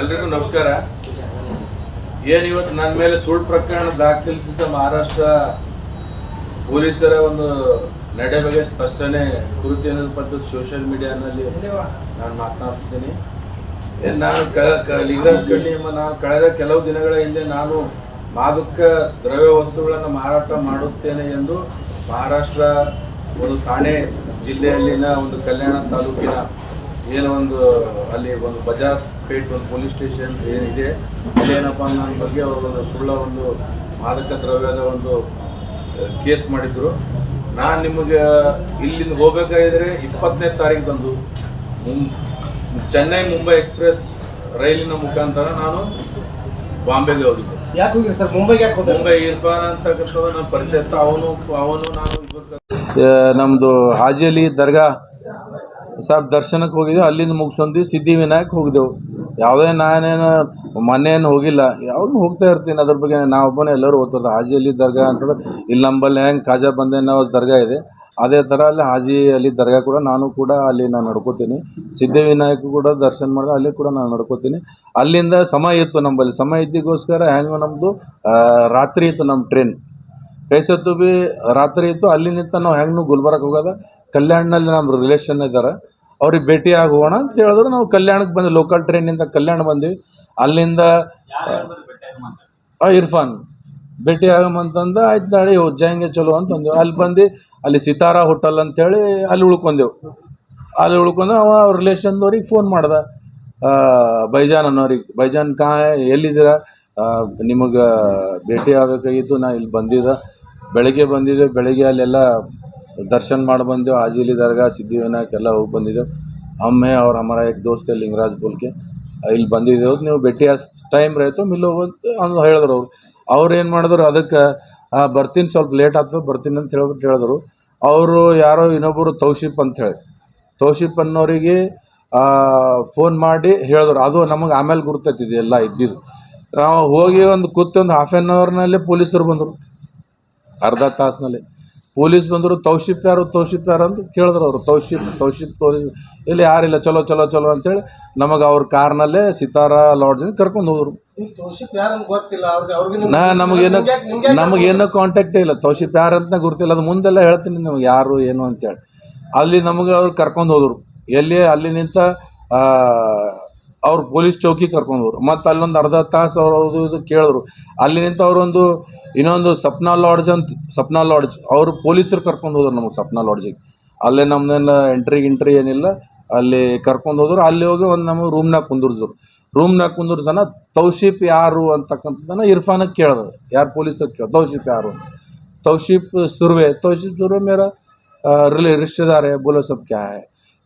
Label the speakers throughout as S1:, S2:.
S1: ಎಲ್ರಿಗೂ ನಮಸ್ಕಾರ. ಏನಿವತ್ತು ನನ್ನ ಮೇಲೆ ಸುಳ್ಳು ಪ್ರಕರಣ ದಾಖಲಿಸಿದ ಮಹಾರಾಷ್ಟ್ರ ಪೊಲೀಸರ ಒಂದು ನಡೆ ಬಗ್ಗೆ ಸ್ಪಷ್ಟನೆ ಕುರಿತು ಏನಂತ ಸೋಷಿಯಲ್ ಮೀಡಿಯಾನಲ್ಲಿ? ನಾನು ಮಾತನಾಡ್ತಿದ್ದೀನಿ. ಏನ್ ನಾನು ಕ ಲಿಂಗರಾಜ್ ಎಂಬ ನಾನು ಕಳೆದ ಕೆಲವು ದಿನಗಳ ಹಿಂದೆ ನಾನು ಮಾದಕ ದ್ರವ್ಯ ವಸ್ತುಗಳನ್ನು ಮಾರಾಟ ಮಾಡುತ್ತೇನೆ ಎಂದು ಮಹಾರಾಷ್ಟ್ರ ಒಂದು ಥಾಣೆ ಜಿಲ್ಲೆಯಲ್ಲಿನ ಒಂದು ಕಲ್ಯಾಣ ತಾಲೂಕಿನ ಏನೋ ಒಂದು ಅಲ್ಲಿ ಒಂದು ಬಜಾರ್ ಪೇಟ್ ಒಂದು ಪೊಲೀಸ್ ಸ್ಟೇಷನ್ ಏನಿದೆ ಅಲ್ಲೇನಪ್ಪ ನನ್ನ ಬಗ್ಗೆ ಅವರು ಒಂದು ಸುಳ್ಳ ಒಂದು ಮಾದಕ ದ್ರವ್ಯದ ಒಂದು ಕೇಸ್ ಮಾಡಿದ್ರು. ನಾನು ನಿಮಗೆ ಇಲ್ಲಿಂದ ಹೋಗಬೇಕಾಗಿದ್ರೆ ಇಪ್ಪತ್ತನೇ ತಾರೀಕು ಬಂದು ಮುಂ ಚೆನ್ನೈ ಮುಂಬೈ ಎಕ್ಸ್ಪ್ರೆಸ್ ರೈಲಿನ ಮುಖಾಂತರ ನಾನು ಬಾಂಬೆಗೆ ಹೋಗಿದ್ದೆ.
S2: ಯಾಕೆ ಹೋಗಿರಿ ಸರ್? ಮುಂಬೈಗೆ ಯಾಕೆ
S1: ಮುಂಬೈ ಇರ್ಫಾನ್ ಅಂತಕ್ಕಂಥದ್ದು ನಾನು ಪರಿಚಯಿಸ್ತಾ ಅವನು ಅವನು ನಾನು ನಮ್ಮದು ಹಾಜಿ ಅಲಿ ದರ್ಗಾ ಸಾಬ್ ದರ್ಶನಕ್ಕೆ ಹೋಗಿದ್ದೆವು ಅಲ್ಲಿಂದ ಮುಗಿಸ್ಕೊಂಡು ಸಿದ್ಧಿವಿನಾಯಕ್ ಹೋಗಿದ್ದೆವು. ಯಾವುದೇ ನಾನೇನು ಮೊನ್ನೇನು ಹೋಗಿಲ್ಲ ಯಾವಾಗಲೂ ಹೋಗ್ತಾ ಇರ್ತೀನಿ ಅದ್ರ ಬಗ್ಗೆ. ನಾವೊಬ್ಬನೇ ಎಲ್ಲರೂ ಓದ್ತದೆ ಹಾಜಿ ಅಲಿ ದರ್ಗಾ ಅಂತಂದ್ರೆ ಇಲ್ಲಿ ನಂಬಲ್ಲಿ ಹೆಂಗೆ ಖಾಜಾ ಬಂದೇನೋ ದರ್ಗಾ ಇದೆ. ಅದೇ ಥರ ಅಲ್ಲಿ ಹಾಜಿ ಅಲ್ಲಿ ದರ್ಗಾ ಕೂಡ ನಾನು ಕೂಡ ಅಲ್ಲಿ ನಾನು ನಡ್ಕೋತೀನಿ. ಸಿದ್ಧಿವಿನಾಯಕ ಕೂಡ ದರ್ಶನ ಮಾಡಿದೆ, ಅಲ್ಲಿ ಕೂಡ ನಾನು ನಡ್ಕೋತೀನಿ. ಅಲ್ಲಿಂದ ಸಮಯ ಇತ್ತು ನಮ್ಮಲ್ಲಿ ಸಮಯ ಇದ್ದಿಗೋಸ್ಕರ ಹೆಂಗೆ ನಮ್ಮದು ರಾತ್ರಿ ಇತ್ತು ನಮ್ಮ ಟ್ರೈನ್ ಕೈಸತ್ತು ಬಿ ರಾತ್ರಿ ಇತ್ತು ಅಲ್ಲಿ ನಿಂತ ನಾವು ಹೆಂಗೂ ಗುಲ್ಬರ್ಗ ಹೋಗೋದ. ಕಲ್ಯಾಣದಲ್ಲಿ ನಮ್ಮ ರಿಲೇಷನ್ ಇದ್ದಾರೆ ಅವ್ರಿಗೆ ಭೇಟಿ ಆಗೋಣ ಅಂತ ಹೇಳಿದ್ರು. ನಾವು ಕಲ್ಯಾಣಕ್ಕೆ ಬಂದ್ವಿ. ಲೋಕಲ್ ಟ್ರೈನಿಂದ ಕಲ್ಯಾಣ ಬಂದ್ವಿ. ಅಲ್ಲಿಂದ ಇರ್ಫಾನ್ ಭೇಟಿ ಆಗಮಂತಂದ ಆಯ್ತು ನಾಳೆ ಉಜ್ಜಾಯಿಂಗೆ ಚಲೋ ಅಂತಂದೆವು ಅಲ್ಲಿ ಬಂದು ಅಲ್ಲಿ ಸಿತಾರಾ ಹೋಟೆಲ್ ಅಂತೇಳಿ ಅಲ್ಲಿ ಉಳ್ಕೊಂಡೆವು. ಅಲ್ಲಿ ಉಳ್ಕೊಂಡು ಅವ ರಿಲೇಷನ್ದವ್ರಿಗೆ ಫೋನ್ ಮಾಡ್ದೆ. ಬೈಜಾನ್ ಅನ್ನೋರಿಗೆ ಬೈಜಾನ್ ಕಾ, ಎಲ್ಲಿದ್ದೀರಾ? ನಿಮಗೆ ಭೇಟಿ ಆಗಬೇಕಾಗಿತ್ತು. ನಾ ಇಲ್ಲಿ ಬಂದಿದ್ದೆ. ಬೆಳಗ್ಗೆ ಬಂದಿದ್ದೆ. ಬೆಳಗ್ಗೆ ಅಲ್ಲೆಲ್ಲ ದರ್ಶನ ಮಾಡಿ ಬಂದೆವು. ಆಜಿಲಿ ದರ್ಗಾ, ಸಿದ್ಧಿವಿನಾಯಕ್ ಎಲ್ಲ ಹೋಗಿ ಬಂದಿದ್ದೆವು. ಅಮ್ಮೆ ಅವ್ರು ಹಮಾರ ಏಕ್ ದೋಸ್ತೆ ಲಿಂಗರಾಜ್ ಬೋಲ್ಕೆ ಇಲ್ಲಿ ಬಂದಿದ್ದೆವು. ನೀವು ಭೇಟಿ ಟೈಮ್ ರೈತು ಮಿಲ್ ಹೋಗೋದು ಅಂತ ಹೇಳಿದ್ರು ಅವ್ರು. ಅವ್ರು ಏನು ಮಾಡಿದ್ರು, ಅದಕ್ಕೆ ಬರ್ತೀನಿ ಸ್ವಲ್ಪ ಲೇಟ್ ಆಗ್ತದೆ, ಬರ್ತೀನಿ ಅಂತ ಹೇಳ್ಬಿಟ್ಟು ಹೇಳಿದ್ರು. ಅವರು ಯಾರೋ ಇನ್ನೊಬ್ಬರು ತೌಶಿಪ್ ಅಂತ ಹೇಳಿ. ತೌಶಿಪ್ ಅನ್ನೋರಿಗೆ ಫೋನ್ ಮಾಡಿ ಹೇಳಿದ್ರು. ಅದು ನಮಗೆ ಆಮೇಲೆ ಗುರ್ತೈತಿದೆ ಎಲ್ಲ ಇದ್ದಿದ್ದು. ನಾವು ಹೋಗಿ ಒಂದು ಕೂತು ಒಂದು ಹಾಫ್ ಆನ್ ಅವರ್ನಲ್ಲಿ ಪೊಲೀಸರು ಬಂದರು. ಅರ್ಧ ತಾಸಿನಲ್ಲಿ. ಪೊಲೀಸ್ ಬಂದರು ತೌಶಿಪ್ ಯಾರು ತೌಶಿಪ್ ಯಾರು ಅಂತ ಕೇಳಿದ್ರು ಅವರು. ತೌಶಿಪ್ ತೌಶಿಪ್ ಪೊಲೀಸ್. ಇಲ್ಲಿ ಯಾರಿಲ್ಲ ಚಲೋ ಚಲೋ ಚಲೋ ಅಂತೇಳಿ ನಮಗೆ ಅವ್ರ ಕಾರ್ನಲ್ಲೇ ಸಿತಾರ ಲಾಡ್ಜ್ ಕರ್ಕೊಂಡು ಹೋದ್ರು. ನಾ ನಮಗೇನು ನಮಗೇನು ಕಾಂಟ್ಯಾಕ್ಟೇ ಇಲ್ಲ. ತೌಶಿಪ್ ಯಾರು ಅಂತ ಗೊತ್ತಿಲ್ಲ. ಅದು ಮುಂದೆಲ್ಲ ಹೇಳ್ತೀನಿ ನಿಮ್ಗೆ ಯಾರು ಏನು ಅಂತೇಳಿ. ಅಲ್ಲಿ ನಮಗೆ ಅವ್ರು ಕರ್ಕೊಂಡು ಹೋದರು. ಎಲ್ಲಿ ಅಲ್ಲಿ ನಿಂತ ಅವ್ರು ಪೊಲೀಸ್ ಚೌಕಿ ಕರ್ಕೊಂಡು ಹೋದ್ರು ಮತ್ತು ಅಲ್ಲೊಂದು ಅರ್ಧ ತಾಸು ಅವ್ರು ಅದು ಇದು ಕೇಳಿದ್ರು ಅಲ್ಲಿ ನಿಂತ ಅವರೊಂದು ಇನ್ನೊಂದು ಸಪ್ನಾ ಲಾಡ್ಜ್ ಅಂತ ಸಪ್ನಾ ಲಾಡ್ಜ್ ಅವರು ಪೊಲೀಸರು ಕರ್ಕೊಂಡು ಹೋದ್ರು ನಮಗೆ ಸಪ್ನಾ ಲಾಡ್ಜಿಗೆ ಅಲ್ಲೇ ನಮ್ದೇನು ಎಂಟ್ರಿ ಗಿಂಟ್ರಿ ಏನಿಲ್ಲ ಅಲ್ಲಿ ಕರ್ಕೊಂಡು ಹೋದ್ರು ಅಲ್ಲಿ ಹೋಗಿ ಒಂದು ನಮಗೆ ರೂಮ್ನಾಗ ಕುಂದಿರ್ಸಿದ್ರು ರೂಮ್ನಾಗ ಕುಂದಿರ್ಸನ ತೌಶಿಪ್ ಯಾರು ಅಂತಕ್ಕಂಥದ್ದನ್ನ ಇರ್ಫಾನಕ್ಕೆ ಕೇಳಿದ್ರು ಯಾರು ಪೊಲೀಸರು ಕೇಳಿ ತೌಶಿಪ್ ಯಾರು ಅಂತ तौशीफ सुरवे तौशीफ सुरवे मेरा अ, रिले रिश्तेदार है बोलो सब क्या है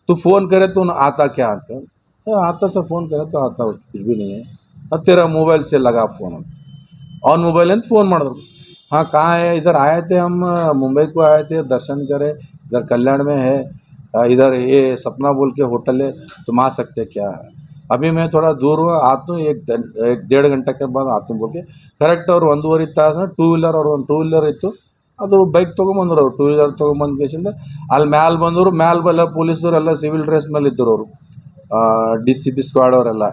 S1: तू फ़ोन करे तो न आता क्या आता हाँ, आता सब फ़ोन करे तो आता कुछ भी नहीं है अब तेरा मोबाइल से लगा फ़ोन ऑन मोबाइल है फ़ोन मार दो हाँ कहाँ है इधर आए थे हम अ, मुंबई को आए थे दर्शन करे इधर कल्याण में है अ, इधर ये सपना बोल के होटल है तुम आ सकते क्या अभी मैं थोड़ा दूर हूँ आता हूँ एक दन- एक डेढ़ घंटे के बाद आता हूँ बोल के ಕರೆಕ್ಟ್ ಅವ್ರು ಒಂದೂವರೆ ತಾಸು ಟೂ ವೀಲರ್ ಅವ್ರು ಒಂದು ಟೂ ವೀಲರ್ ಇತ್ತು ಅದು ಬೈಕ್ ತೊಗೊಂಬಂದ್ರು ಅವ್ರು ಟೂ ವೀಲರ್ ತೊಗೊಂಬಂದ ಕೇಸಿಂದ ಅಲ್ಲಿ ಮ್ಯಾಲೆ ಬಂದರು ಮ್ಯಾಲೆ ಬಲ್ಲ ಪೊಲೀಸರು ಎಲ್ಲ ಸಿವಿಲ್ ಡ್ರೆಸ್ ಮೇಲೆ ಇದ್ದರು ಅವರು ಡಿ ಸಿ ಪಿ ಸ್ಕ್ವಾಡ್ ಅವರೆಲ್ಲ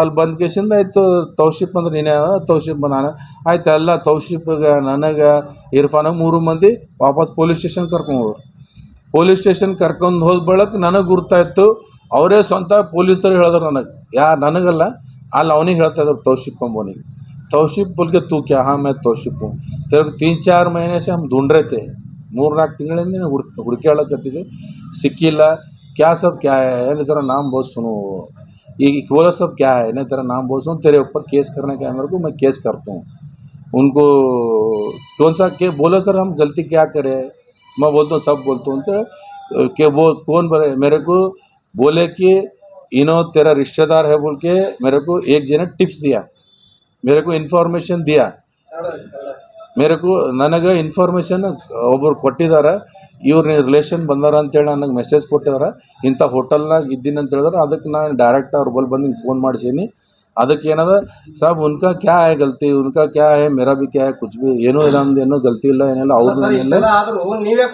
S1: ಅಲ್ಲಿ ಬಂದ ಕೇಸಿಂದ ಆಯಿತು ತೌಶಿಪ್ ಅಂದ್ರೆ ನೀನೇ ತೌಶಿಪ್ ನಾನು ಆಯ್ತು ಎಲ್ಲ ತೌಶಿಪ್ಗೆ ನನಗೆ ಇರ್ಫಾನಾಗ ಮೂರು ಮಂದಿ ವಾಪಸ್ ಪೊಲೀಸ್ ಸ್ಟೇಷನ್ ಕರ್ಕೊಂಡು ಹೋದ್ರು ಪೊಲೀಸ್ ಸ್ಟೇಷನ್ ಕರ್ಕೊಂಡು ಹೋದ ಬಳಕ ನನಗೆ ಗುರ್ತಾಯಿತು ಅವರೇ ಸ್ವಂತ ಪೊಲೀಸರು ಹೇಳಿದ್ರು ನನಗೆ ಯಾ ನನಗಲ್ಲ ಅಲ್ಲಿ ಅವನಿಗೆ ಹೇಳ್ತಾ ಇದ್ರು ತೌಶಿಪ್ ಅಂಬೋನಿಗೆ तौशीफ बोल के तू क्या हाँ मैं तौशीफ हूँ तेरे को तीन चार महीने से हम ढूंढ रहे थे ಮೂರು ನಾಲ್ಕು ತಿಂಗಳಿಂದ ಹುಡ್ ಹುಡುಕ್ಯಾಳಕತ್ತಿದ್ವಿ ಸಿಕ್ಕಿಲ್ಲ क्या सब क्या है ये तेरा नाम बहुत सुनो ये बोला सब क्या है नहीं तेरा नाम बहुत सुनो तेरे ऊपर केस करने का है मेरे को मैं केस करता हूँ उनको कौन सा के बोला सर हम गलती क्या करें मैं बोलता हूँ सब बोलता हूँ तो कि वो कौन बोले मेरे को बोले कि इन्हों तेरा रिश्तेदार है बोल के मेरे को एक जने टिप्स दिया मेरे को इन्फॉर्मेशन दिया मेरे को ನನಗೆ ಇನ್ಫಾರ್ಮೇಷನ್ ಒಬ್ಬರು ಕೊಟ್ಟಿದ್ದಾರೆ ಇವ್ರು ರಿಲೇಷನ್ ಬಂದಾರ ಅಂತೇಳಿ ನನಗೆ ಮೆಸೇಜ್ ಕೊಟ್ಟಿದಾರ. ಇಂಥ ಹೋಟೆಲ್ನಾಗ ಇದ್ದೀನಿ ಅಂತ ಹೇಳಿದ್ರೆ ಅದಕ್ಕೆ ನಾನು ಡೈರೆಕ್ಟ್ ಅವ್ರ ಬಲ್ ಬಂದು ಫೋನ್ ಮಾಡಿಸೀನಿ. ಅದಕ್ಕೆ ಏನದ ಸಾಬ್ ಉನ್ಕ ಕ್ಯಾ ಹೇ ಗಲ್ತಿ? ಉನ್ಕ ಕ್ಯಾ ಹೇ? ಮೇರಾ ಬಿ ಕ್ಯಾ ಕುಚ್ ಬಿ ಏನೂ ಇಲ್ಲ ನಮ್ದು ಏನೂ ಗಲ್ತಿ ಇಲ್ಲ ಏನಿಲ್ಲ
S2: ಅವ್ರು ನೀವೇ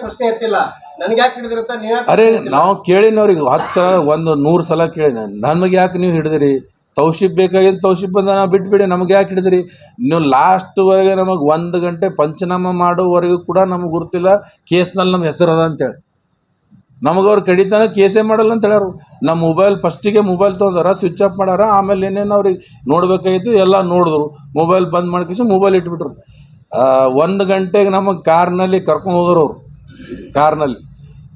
S1: ಅರೆ ನಾವು ಕೇಳಿನ ಅವ್ರಿಗೆ ಹತ್ತು ಸಲ ಒಂದು ನೂರು ಸಲ ಕೇಳಿನ. ನನಗೆ ಯಾಕೆ ನೀವು ಹಿಡಿದಿರಿ? ತೌಶಿಪ್ ಬೇಕಾಗಿದ್ದು ತೌಶಿಪ್ ಬಂದ ನಾವು ಬಿಟ್ಬಿಡಿ, ನಮ್ಗೆ ಯಾಕೆ ಹಿಡಿದ್ರಿ? ನೀವು ಲಾಸ್ಟ್ವರೆಗೆ ನಮಗೆ ಒಂದು ಗಂಟೆ ಪಂಚನಾಮ ಮಾಡೋವರೆಗೂ ಕೂಡ ನಮಗೆ ಗುರುತಿಲ್ಲ, ಕೇಸ್ನಲ್ಲಿ ನಮ್ಮ ಹೆಸರು ಅದ ಅಂತೇಳಿ ನಮಗೆ ಅವ್ರು ಕಡಿತಾನೆ ಕೇಸೇ ಮಾಡಲ್ಲ ಅಂತ ನಮ್ಮ ಮೊಬೈಲ್ ಫಸ್ಟಿಗೆ ಮೊಬೈಲ್ ತೊಗೊಂಡಾರ ಸ್ವಿಚ್ ಆಫ್ ಮಾಡಾರ, ಆಮೇಲೆ ಏನೇನು ಅವ್ರಿಗೆ ನೋಡಬೇಕಾಗಿತ್ತು, ಎಲ್ಲ ನೋಡಿದ್ರು. ಮೊಬೈಲ್ ಬಂದ್ ಮಾಡ್ಕೇಸಿ ಮೊಬೈಲ್ ಇಟ್ಬಿಟ್ರು. ಒಂದು ಗಂಟೆಗೆ ನಮಗೆ ಕಾರ್ನಲ್ಲಿ ಕರ್ಕೊಂಡು ಹೋದ್ರು ಅವರು. ಕಾರ್ನಲ್ಲಿ.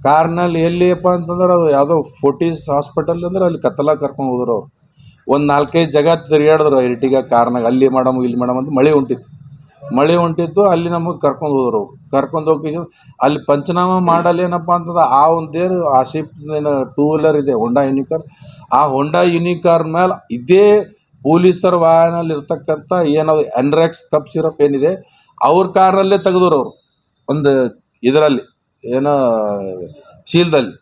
S1: ಕಾರ್ನಲ್ಲಿ ಎಲ್ಲಿಯಪ್ಪ ಅಂತಂದ್ರೆ ಅದು ಯಾವುದೋ ಫೋರ್ಟೀಸ್ ಹಾಸ್ಪಿಟಲ್ ಅಂದ್ರೆ ಅಲ್ಲಿ ಕತ್ತಲ ಕರ್ಕೊಂಡು ಹೋದ್ರು ಅವ್ರು. ಒಂದು ನಾಲ್ಕೈದು ಜಾಗ ತಿರುಗಾಡಿದ್ರು ಇರ್ಟಿಗ ಕಾರ್ನಾಗ. ಅಲ್ಲಿ ಮಾಡಮ್, ಇಲ್ಲಿ ಮಾಡಮ್ ಅಂತ ಮಳೆ ಹೊಂಟಿತ್ತು ಮಳೆ ಹೊಂಟಿತ್ತು ಅಲ್ಲಿ ನಮಗೆ ಕರ್ಕೊಂಡು ಹೋದ್ರು. ಕರ್ಕೊಂಡು ಹೋಗಿ ಅಲ್ಲಿ ಪಂಚನಾಮ ಮಾಡಲ್ಲ ಏನಪ್ಪ ಅಂತಂದ್ರೆ ಆ ಒಂದೇನು ಶಿಪ್ ಏನು ಟೂ ವೀಲರ್ ಇದೆ ಹೊಂಡಾ ಯುನಿಕಾರ್ ಆ ಹೊಂಡಾ ಯುನಿಕಾರ್ ಮೇಲೆ ಇದೇ ಪೊಲೀಸರ ವಾಹನಲ್ಲಿ ಇರ್ತಕ್ಕಂಥ ಏನದು ಎನ್ರೆಕ್ಸ್ ಕಪ್ ಸಿರಪ್ ಏನಿದೆ, ಅವ್ರ ಕಾರ್ನಲ್ಲೇ ತೆಗೆದ್ರು ಅವರು. ಒಂದು ಇದರಲ್ಲಿ, ಏನೋ ಚೀಲದಲ್ಲಿ.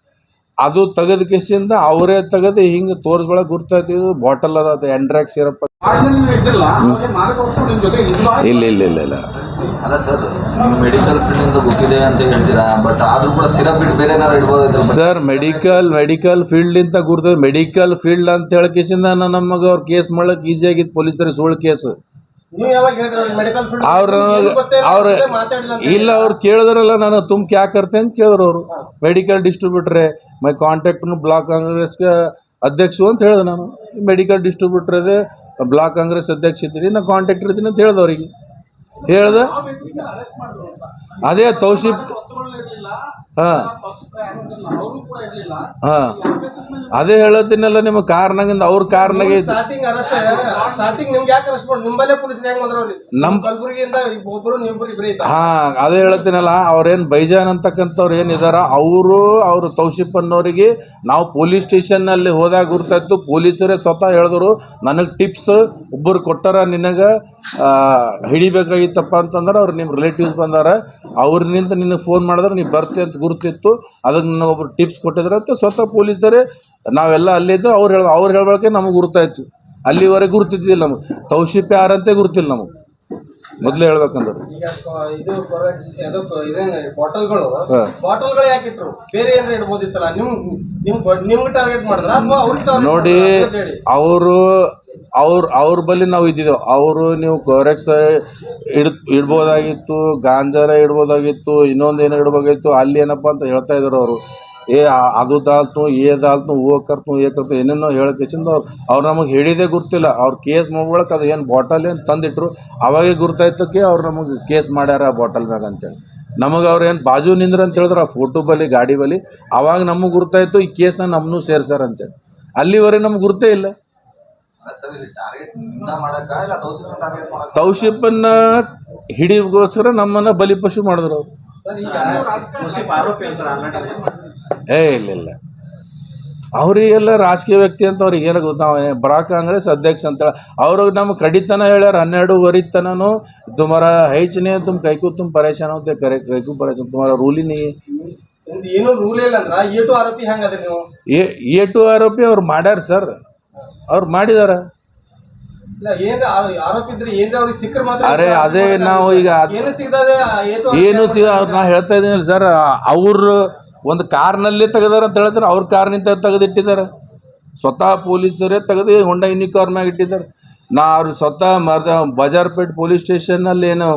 S1: ಅದು ತೆಗೆದ ಕೇಸಿಂದ ಅವರೇ ತೆಗೆದು ಹಿಂಗೆ ತೋರಿಸ್ಬಳಕ್ಕೆ ಗುರ್ತೈತಿ ಬಾಟಲ್ ಅದ ಎಂಡ್ರಾಕ್ ಸಿರಪ್ ಇಲ್ಲ ಇಲ್ಲ ಇಲ್ಲ ಇಲ್ಲ.
S3: ಅಲ್ಲ ಸರ್ ಮೆಡಿಕಲ್ ಫೀಲ್ಡ್ ಅಂತ ಗೊತ್ತಿದೆ ಅಂತ ಹೇಳ್ತೀರಾ? ಬಟ್ ಆದ್ರೂ ಕೂಡ ಸಿರಪ್ ಬಿಟ್ಟು ಬೇರೆ ಇಡ್ಬೋದು
S1: ಸರ್ ಮೆಡಿಕಲ್ ಮೆಡಿಕಲ್ ಫೀಲ್ಡ್ ಅಂತ ಗುರ್ತ ಮೆಡಿಕಲ್ ಫೀಲ್ಡ್ ಅಂತ ಹೇಳಕಿಸಿಂದ ನಮಗೆ ಅವ್ರು ಕೇಸ್ ಮಾಡ್ಲಿಕ್ಕೆ ಈಸಿ ಆಗಿತ್ತು. ಪೊಲೀಸರಿಗೆ ಸುಳ್ಳು ಕೇಸ್ ಅವ್ರ ಅವ್ರ ಇಲ್ಲ ಅವ್ರು ಕೇಳಿದ್ರಲ್ಲ ನಾನು ತುಮ್ ಯಾಕೆ ಕರ್ತೆ ಅಂತ ಕೇಳಿದ್ರು ಅವರು. ಮೆಡಿಕಲ್ ಡಿಸ್ಟ್ರಿಬ್ಯೂಟ್ರೆ ಮೈ ಕಾಂಟ್ಯಾಕ್ಟ್ನು ಬ್ಲಾಕ್ ಕಾಂಗ್ರೆಸ್ಗೆ ಅಧ್ಯಕ್ಷರು ಅಂತ ಹೇಳಿದೆ ನಾನು. ಮೆಡಿಕಲ್ ಡಿಸ್ಟ್ರಿಬ್ಯೂಟ್ರದೇ ಬ್ಲಾಕ್ ಕಾಂಗ್ರೆಸ್ ಅಧ್ಯಕ್ಷ ಇದ್ದೀನಿ ನಾನು ಕಾಂಟ್ಯಾಕ್ಟ್ ಇರ್ತೀನಿ ಅಂತ ಹೇಳಿದೆ ಅವ್ರಿಗೆ. ಹೇಳ್ದೆ? ಅದೇ ತೌಶಿಪ್ ಹಾಂ. ಹಾಂ. ಅದೇ ಹೇಳತ್ತೀನಲ್ಲ ನಿಮ್ಮ ಕಾರ್ನಾಗಿಂದ ಅವ್ರ ಕಾರ್ನಾಗ
S2: ಸ್ಟಾರ್ಟಿಂಗ್ ಅರೆಸ್ಟ್ ಸ್ಟಾರ್ಟಿಂಗ್ ನಿಮ್ಗೆ ಯಾಕೆ ಅರೆಸ್ಟ್ ಮಾಡಿ ನಿಮ್ಮಲ್ಲೇ ಪೊಲೀಸ್ ಹೆಂಗ್ ಬಂದ್ರು ಅವ್ರಿಗೆ?
S1: ನಮ್-
S2: ಒಬ್ಬರು ನೀವಿಬ್ರು ಇಬ್ಬರೇ ಇದ್ದಾರೆ
S1: ಹಾ ಅದೇ ಹೇಳತ್ತೀನಲ್ಲ ಅವ್ರೇನು ಬೈಜಾನ್ ಅಂತಕ್ಕಂಥವ್ರು ಏನಿದಾರ ಅವರು ಅವರು ತೌಶಿಪ್ ಅನ್ನೋರಿಗೆ ನಾವು ಪೊಲೀಸ್ ಸ್ಟೇಷನ್ನಲ್ಲಿ ಹೋದಾಗ ಗುರ್ತಾಯ್ತು ಪೊಲೀಸರೇ ಸ್ವತಃ ಹೇಳಿದ್ರು ನನಗೆ ಟಿಪ್ಸ್ ಒಬ್ಬರು ಕೊಟ್ಟಾರ ನಿನಗೆ ಹಿಡಿಬೇಕಾಗಿತ್ತಪ್ಪ ಅಂತಂದ್ರೆ ಅವ್ರು ನಿಮ್ಮ ರಿಲೇಟಿವ್ಸ್ ಬಂದಾರ. ಅವ್ರನಿಂದ ನಿನಗೆ ಫೋನ್ ಮಾಡಿದ್ರೆ ನೀವು ಬರ್ತಿ ಅಂತ ಗುರುತಿತ್ತು. ಅದಕ್ಕೆ ನಾನು ಒಬ್ರು ಟಿಪ್ಸ್ ಅಂತ ಸ್ವತಃ ಪೊಲೀಸರೇ, ನಾವೆಲ್ಲ ಅಲ್ಲಿದ್ದು ಅವ್ರು ಹೇಳ ಅವ್ರು ಹೇಳ್ಬೇಕೆ ನಮಗೆ ಗುರುತಾಯ್ತು. ಅಲ್ಲಿವರೆಗೆ ಗುರುತಿದ್ದಿಲ್ಲ ನಮಗೆ. ತೌಶಿಪ್ ಯಾರಂತೆ ಗುರುತಿಲ್ಲ ನಮಗೆ. ಮೊದಲೇ ಹೇಳ್ಬೇಕಂದ್ರೆ
S2: ಈಗ ಇದು ಕೊರಕ್ಸ್ ಅದು ಕ- ಇದೇನ್ ಬಾಟಲ್ಗಳು? ಬಾಟಲ್ಗಳು ಯಾಕೆ ಇಟ್ರು ಬೇರೆ ಏನಾರ ಇಡ್ಬೋದಿತ್ತಲ್ಲ ನಿಮ್ ನಿಮ್ ನಿಮ್ಗೆ ಟಾರ್ಗೆಟ್ ಮಾಡಿದ್ರ ಅಥವಾ ಅವ್ರಿಗೆ
S1: ನೋಡಿ ಅವರು ಅವ್ರ ಅವ್ರ ಬಳಿ ನಾವು ಇದ್ದಿದ್ದೇವೆ ಅವರು ನೀವು ಕೊರೆಕ್ಸ್ ಇಡ್ ಇಡ್ಬೋದಾಗಿತ್ತು ಗಾಂಜಾರ ಇಡ್ಬೋದಾಗಿತ್ತು ಇನ್ನೊಂದು ಏನೋ ಇಡ್ಬೋದಾಗಿತ್ತು ಅಲ್ಲಿ ಏನಪ್ಪ ಅಂತ ಹೇಳ್ತಾ ಇದ್ರು ಅವರು. ಏ ಅದು ದಾಲ್ತು ಏ ದಾಲ್ತು ಓ ಕರ್ತು ಏ ಕರ್ತು ಏನೇನೋ ಹೇಳಕ್ಕಿಂದ ಅವ್ರು ಅವ್ರು ನಮಗೆ ಹೇಳಿದೇ ಗುರ್ತಿಲ್ಲ. ಅವ್ರು ಕೇಸ್ ಮಾಡ್ಕೊಳಕ್ಕೆ ಅದು ಏನು ಬಾಟಲ್ ಏನು ತಂದಿಟ್ರು, ಅವಾಗೇ ಗುರ್ತಾಯ್ತಕ್ಕೆ ಅವ್ರು ನಮಗೆ ಕೇಸ್ ಮಾಡ್ಯಾರ ಆ ಬಾಟಲ್ ಮ್ಯಾಗ ಅಂತೇಳಿ. ನಮಗೆ ಅವ್ರು ಏನು ಬಾಜು ನಿಂದ್ರ ಅಂತ ಹೇಳಿದ್ರು, ಆ ಫೋಟೋ ಬಲಿ, ಗಾಡಿ ಬಲಿ, ಅವಾಗ ನಮಗೆ ಗುರ್ತಾಯ್ತು, ಈ ಕೇಸ್ನ ನಮ್ಮನ್ನೂ ಸೇರ್ಸಾರ ಅಂತೇಳಿ. ಅಲ್ಲಿವರೆಗೆ ನಮ್ಗೆ ಗುರ್ತೇ ಇಲ್ಲ. ತೌಶಿಪ್ಪನ್ನ ಹಿಡಿಗೋಸ್ಕರ ನಮ್ಮನ್ನ ಬಲಿಪಶು ಮಾಡಿದ್ರು ಅವ್ರು. ಏ ಇಲ್ಲ ಇಲ್ಲ. ಅವರಿಗೆಲ್ಲ ರಾಜಕೀಯ ವ್ಯಕ್ತಿ ಅಂತ ಅವ್ರಿಗೆ ಏನೋ ಗೊತ್ತಾವೆ ಬರಾ ಕಾಂಗ್ರೆಸ್ ಅಧ್ಯಕ್ಷ ಅಂತೇಳಿ ಅವ್ರಿಗೆ ನಮ್ಮ ಕಡಿತನ ಹೇಳ್ಯಾರ ಹನ್ನೆರಡುವರೆ ತನೂ ತುಮಾರ ಹೈಚನೆ ತುಮ್ ಕೈಕು ತುಂಬ ಪರೇಶಾನ ಹೋಗ್ತೆ ಕರೆ ಕೈಕು ಪರೇಶಾನ ತುಮಾರ
S2: ರೂಲಿನಿ. ಏನು ರೂಲ್ ಇಲ್ಲ ಅಂದ್ರ ಏಟು ಆರೋಪಿ ಹೆಂಗದ್ರಿ ನೀವು?
S1: ಏ ಟು ಆರೋಪಿ ಅವ್ರು ಮಾಡ್ಯಾರ ಸರ್. ಅವ್ರು ಮಾಡಿದಾರ. ಅರೆ ಅದೇ ನಾವು ಈಗ
S2: ಏನು
S1: ಸಿಗ ನಾ ಹೇಳ್ತಾ ಇದ್ದೀನಿ ಸರ್ ಅವರು ಒಂದು ಕಾರ್ನಲ್ಲಿ ತೆಗೆದಾರ ಅಂತ ಹೇಳ್ತಾರೆ ಅವ್ರ ಕಾರ್ನಿಂದ ತೆಗೆದಿಟ್ಟಿದ್ದಾರೆ ಸ್ವತಃ ಪೊಲೀಸರೇ ತೆಗೆದು ಹೊಂಡ ಇನ್ನಿ ಕಾರ್ ಮ್ಯಾಗ ಇಟ್ಟಿದ್ದಾರೆ ನಾ ಅವ್ರು ಸ್ವತಃ ಮರ್ದ ಬಜಾರ್ಪೇಟ್ ಪೊಲೀಸ್ ಸ್ಟೇಷನ್ನಲ್ಲಿ ಏನು